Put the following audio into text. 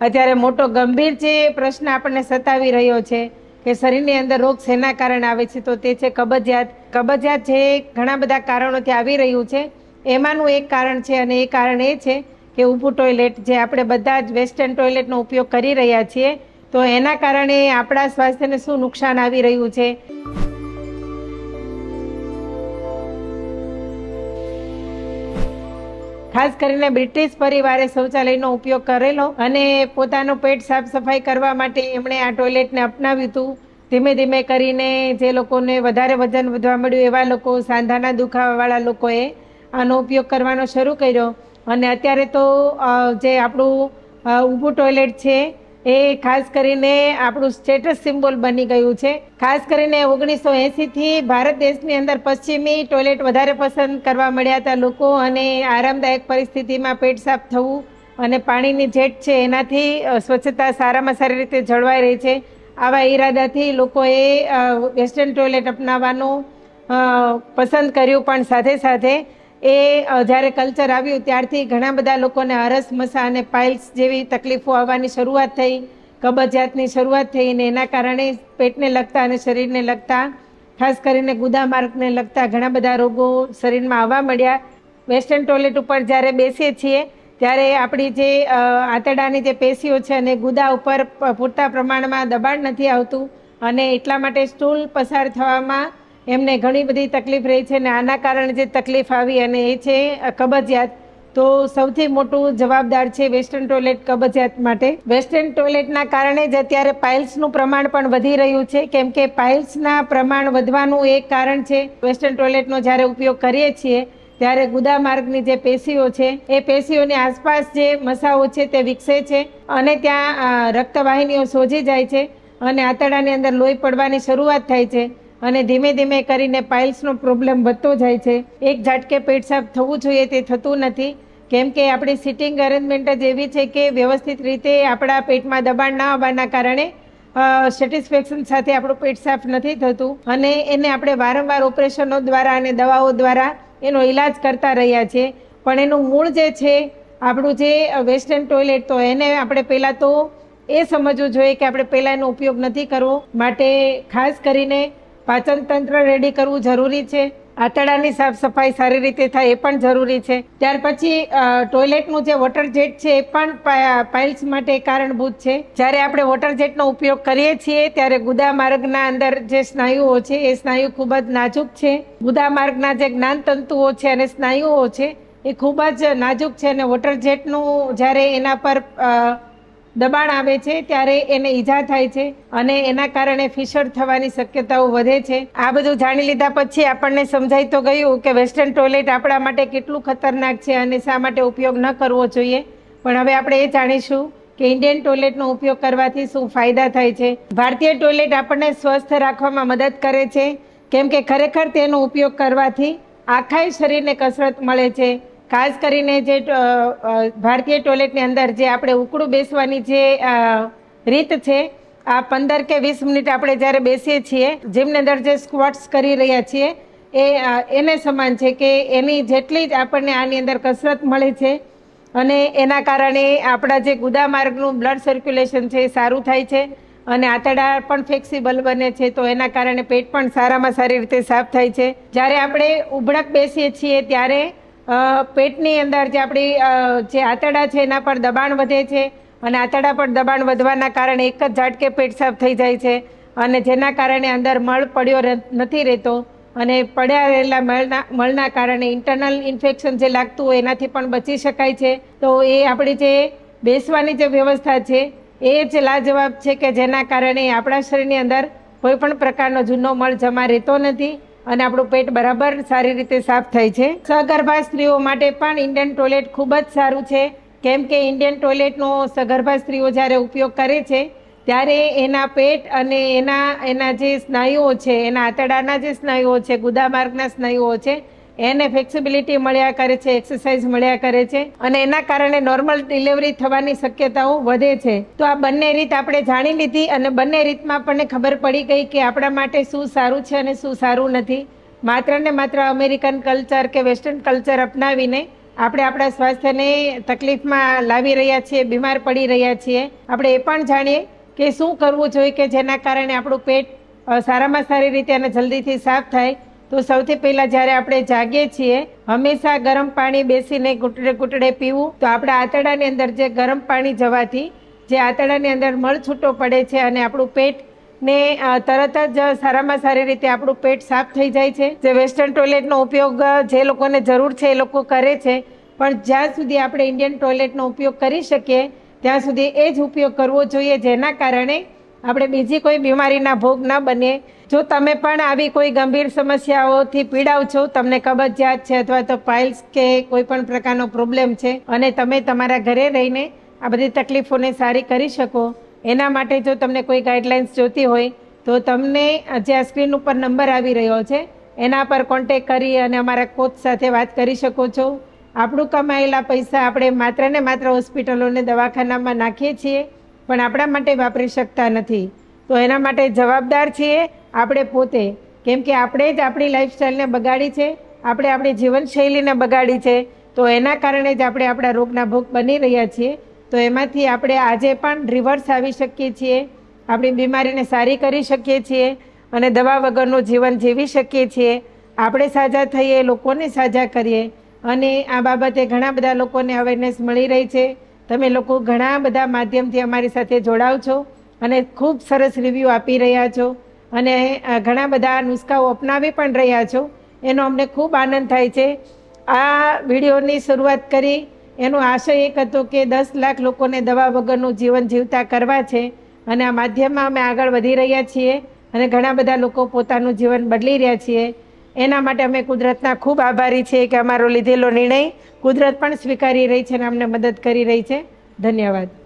અત્યારે મોટો ગંભીર જે પ્રશ્ન આપણને સતાવી રહ્યો છે કે શરીરની અંદર રોગ શેના કારણે આવે છે, તો તે છે કબજિયાત. કબજિયાત જે ઘણા બધા કારણોથી આવી રહ્યું છે, એમાંનું એક કારણ છે અને એ કારણ એ છે કે ઊભું ટોયલેટ જે આપણે બધા જ વેસ્ટર્ન ટોયલેટનો ઉપયોગ કરી રહ્યા છીએ, તો એના કારણે આપણા સ્વાસ્થ્યને શું નુકસાન આવી રહ્યું છે? ખાસ કરીને બ્રિટિશ પરિવારે શૌચાલયનો ઉપયોગ કરેલો અને પોતાનું પેટ સાફ સફાઈ કરવા માટે એમણે આ ટોયલેટને અપનાવ્યું હતું. ધીમે ધીમે કરીને જે લોકોને વધારે વજન વધવા મળ્યું એવા લોકો, સાંધાના દુખાવાવાળા લોકોએ આનો ઉપયોગ કરવાનો શરૂ કર્યો. અને અત્યારે તો જે આપણું ઊભું ટોયલેટ છે એ ખાસ કરીને આપણું સ્ટેટસ સિમ્બોલ બની ગયું છે. ખાસ કરીને ઓગણીસો એંસીથી ભારત દેશની અંદર પશ્ચિમી ટોયલેટ વધારે પસંદ કરવા મળ્યા હતા લોકો અને આરામદાયક પરિસ્થિતિમાં પેટ સાફ થવું અને પાણીની જેટ છે એનાથી સ્વચ્છતા સારામાં સારી રીતે જળવાઈ રહી છે. આવા ઈરાદાથી લોકોએ વેસ્ટર્ન ટોયલેટ અપનાવવાનું પસંદ કર્યું પણ સાથે સાથે એ જ્યારે કલ્ચર આવ્યું ત્યારથી ઘણા બધા લોકોને અરસમસા અને પાઇલ્સ જેવી તકલીફો આવવાની શરૂઆત થઈ, કબજિયાતની શરૂઆત થઈ અને એના કારણે પેટને લગતા અને શરીરને લગતા, ખાસ કરીને ગુદામાર્ગને લગતા ઘણા બધા રોગો શરીરમાં આવવા મળ્યા. વેસ્ટર્ન ટોયલેટ ઉપર જ્યારે બેસીએ છીએ, ત્યારે આપણી જે આંતરડાની જે પેશીઓ છે અને ગુદા ઉપર પૂરતા પ્રમાણમાં દબાણ નથી આવતું અને એટલા માટે સ્ટૂલ પસાર થવામાં એમને ઘણી બધી તકલીફ રહી છે અને આના કારણે જે તકલીફ આવી અને એ છે કબજિયાત. તો સૌથી મોટું જવાબદાર છે વેસ્ટર્ન ટોયલેટ કબજિયાત માટે. વેસ્ટર્ન ટોયલેટના કારણે જ અત્યારે પાઇલ્સનું પ્રમાણ પણ વધી રહ્યું છે, કેમ કે પાઇલ્સના પ્રમાણ વધવાનું એક કારણ છે. વેસ્ટર્ન ટોયલેટનો જ્યારે ઉપયોગ કરીએ છીએ, ત્યારે ગુદા માર્ગની જે પેશીઓ છે, એ પેશીઓની આસપાસ જે મસાઓ છે તે વિકસે છે અને ત્યાં રક્તવાહિનીઓ સોજી જાય છે અને આંતરડાની અંદર લોહી પડવાની શરૂઆત થાય છે. અને ધીમે ધીમે કરીને પાઇલ્સનો પ્રોબ્લેમ વધતો જાય છે. એક ઝાટકે પેટ સાફ થવું જોઈએ તે થતું નથી. કેમ કે આપણી સિટિંગ અરેન્જમેન્ટ જ એવી છે કે વ્યવસ્થિત રીતે આપણા પેટમાં દબાણ ના આવવાના કારણે સેટિસ્ફેક્શન સાથે આપણું પેટ સાફ નથી થતું અને એને આપણે વારંવાર ઓપરેશનો દ્વારા અને દવાઓ દ્વારા એનો ઈલાજ કરતા રહ્યા છે. પણ એનું મૂળ જે છે, આપણું જે વેસ્ટર્ન ટોયલેટ તો એને આપણે પહેલાં તો એ સમજવું જોઈએ કે આપણે પહેલાં એનો ઉપયોગ નથી કરવો. માટે ખાસ કરીને પાચન તંત્ર રેડી કરવું જરૂરી છે. આંતરડાની સાફ સફાઈ સારી રીતે થાય એ પણ જરૂરી છે. ત્યાર પછી ટોયલેટનું જે વોટર જેટ છે એ પણ પાઇલ્સ માટે કારણભૂત છે. જ્યારે આપણે વોટર જેટનો ઉપયોગ કરીએ છીએ, ત્યારે ગુદા માર્ગના અંદર જે સ્નાયુઓ છે, એ સ્નાયુ ખૂબ જ નાજુક છે. ગુદા માર્ગના જે જ્ઞાન તંતુઓ છે અને સ્નાયુઓ છે, એ ખૂબ જ નાજુક છે અને વોટર જેટનું જ્યારે એના પર દબાણ આવે છે, ત્યારે એને ઈજા થાય છે અને એના કારણે ફિશર થવાની શક્યતાઓ વધે છે. આ બધું જાણી લીધા પછી આપણને સમજાઈ તો ગયું કે વેસ્ટર્ન ટોયલેટ આપણા માટે કેટલું ખતરનાક છે અને શા માટે ઉપયોગ ન કરવો જોઈએ. પણ હવે આપણે એ જાણીશું કે ઇન્ડિયન ટોયલેટનો ઉપયોગ કરવાથી શું ફાયદા થાય છે. ભારતીય ટોયલેટ આપણને સ્વસ્થ રાખવામાં મદદ કરે છે. કેમ કે ખરેખર તેનો ઉપયોગ કરવાથી આખાય શરીરને કસરત મળે છે. ખાસ કરીને જે ભારતીય ટોયલેટની અંદર જે આપણે ઉકળું બેસવાની જે રીત છે, આ પંદર કે વીસ મિનિટ આપણે જ્યારે બેસીએ છીએ, જેમની અંદર જે સ્ક્વોટ્સ કરી રહ્યા છીએ, એ એને સમાન છે કે એની જેટલી જ આપણને આની અંદર કસરત મળે છે અને એના કારણે આપણા જે ગુદા માર્ગનું બ્લડ સર્ક્યુલેશન છે એ સારું થાય છે અને આંતરડા પણ ફ્લેક્સિબલ બને છે, તો એના કારણે પેટ પણ સારામાં સારી રીતે સાફ થાય છે. જ્યારે આપણે ઉભડક બેસીએ છીએ ત્યારે પેટની અંદર જે આપણી જે આંતરડા છે એના પર દબાણ વધે છે અને આંતરડા પર દબાણ વધવાના કારણે એક જ ઝાટકે પેટ સાફ થઈ જાય છે અને જેના કારણે અંદર મળ પડ્યો નથી રહેતો અને પડ્યા રહેલા મળના મળના કારણે ઇન્ટરનલ ઇન્ફેક્શન જે લાગતું હોય એનાથી પણ બચી શકાય છે. તો એ આપણી જે બેસવાની જે વ્યવસ્થા છે એ જ લાજવાબ છે કે જેના કારણે આપણા શરીરની અંદર કોઈ પણ પ્રકારનો જૂનો મળ જમા રહેતો નથી અને આપણું પેટ બરાબર સારી રીતે સાફ થાય છે. સગર્ભા સ્ત્રીઓ માટે પણ ઇન્ડિયન ટોયલેટ ખૂબ જ સારું છે. કેમ કે ઇન્ડિયન ટોયલેટનો સગર્ભા સ્ત્રીઓ જ્યારે ઉપયોગ કરે છે, ત્યારે એના પેટ અને એના એના જે સ્નાયુઓ છે, એના આંતરડાના જે સ્નાયુઓ છે, ગુદામાર્ગના સ્નાયુઓ છે એને ફ્લેક્સિબિલિટી મળ્યા કરે છે એક્સરસાઇઝ મળ્યા કરે છે અને એના કારણે નોર્મલ ડિલિવરી થવાની શક્યતાઓ વધે છે. તો આ બંને રીત આપણે જાણી લીધી અને બંને રીતમાં આપણને ખબર પડી ગઈ કે આપણા માટે શું સારું છે અને શું સારું નથી. માત્ર ને માત્ર અમેરિકન કલ્ચર કે વેસ્ટર્ન કલ્ચર અપનાવીને આપણે આપણા સ્વાસ્થ્યને તકલીફમાં લાવી રહ્યા છીએ, બીમાર પડી રહ્યા છીએ. આપણે એ પણ જાણીએ કે શું કરવું જોઈએ કે જેના કારણે આપણું પેટ સારામાં સારી રીતે અને જલ્દીથી સાફ થાય. તો સૌથી પહેલાં જ્યારે આપણે જાગીએ છીએ, હંમેશા ગરમ પાણી બેસીને ઘૂંટડે ઘૂંટડે પીવું. તો આપણા આંતરડાની અંદર જે ગરમ પાણી જવાથી, જે આંતરડાની અંદર મળ છૂટો પડે છે અને આપણું પેટ ને તરત જ સારામાં સારી રીતે આપણું પેટ સાફ થઈ જાય છે. જે વેસ્ટર્ન ટોયલેટનો ઉપયોગ, જે લોકોને જરૂર છે એ લોકો કરે છે. પણ જ્યાં સુધી આપણે ઇન્ડિયન ટોયલેટનો ઉપયોગ કરી શકીએ, ત્યાં સુધી એ જ ઉપયોગ કરવો જોઈએ જેના કારણે આપણે બીજી કોઈ બીમારીના ભોગ ન બનીએ. જો તમે પણ આવી કોઈ ગંભીર સમસ્યાઓથી પીડાવ છો, તમને કબજિયાત છે અથવા તો પાઇલ્સ કે કોઈ પણ પ્રકારનો પ્રોબ્લેમ છે, અને તમે તમારા ઘરે રહીને આ બધી તકલીફોને સારી કરી શકો, એના માટે જો તમને કોઈ ગાઈડલાઇન્સ જોતી હોય, તો તમને જે આ સ્ક્રીન ઉપર નંબર આવી રહ્યો છે, એના પર કોન્ટેક કરી અને અમારા કોચ સાથે વાત કરી શકો છો. આપણું કમાયેલા પૈસા આપણે માત્ર ને માત્ર હોસ્પિટલોને દવાખાનામાં નાખીએ છીએ. પણ આપણા માટે વાપરી શકતા નથી. તો એના માટે જવાબદાર છીએ આપણે પોતે. કેમ કે આપણે જ આપણી લાઈફસ્ટાઈલને બગાડી છે, આપણે આપણી જીવનશૈલીને બગાડી છે. તો એના કારણે જ આપણે આપણા રોગના ભોગ બની રહ્યા છીએ. તો એમાંથી આપણે આજે પણ રિવર્સ આવી શકીએ છીએ. આપણી બીમારીને સારી કરી શકીએ છીએ અને દવા વગરનું જીવન જીવી શકીએ છીએ. આપણે સાજા થઈએ, લોકોને સાજા કરીએ. અને આ બાબતે ઘણા બધા લોકોને અવેરનેસ મળી રહી છે. તમે લોકો ઘણા બધા માધ્યમથી અમારી સાથે જોડાવ છો અને ખૂબ સરસ રિવ્યૂ આપી રહ્યા છો અને ઘણા બધા નુસ્ખાઓ અપનાવી પણ રહ્યા છો. એનો અમને ખૂબ આનંદ થાય છે. આ વિડીયોની શરૂઆત કરી. એનો આશય એક હતો કે દસ લાખ લોકોને દવા વગરનું જીવન જીવતા કરવા છે અને આ માધ્યમમાં અમે આગળ વધી રહ્યા છીએ અને ઘણા બધા લોકો પોતાનું જીવન બદલી રહ્યા છીએ. એના માટે અમે કુદરતના ખૂબ આભારી છીએ કે અમારો લીધેલો નિર્ણય કુદરત પણ સ્વીકારી રહી છે અને અમને મદદ કરી રહી છે. ધન્યવાદ.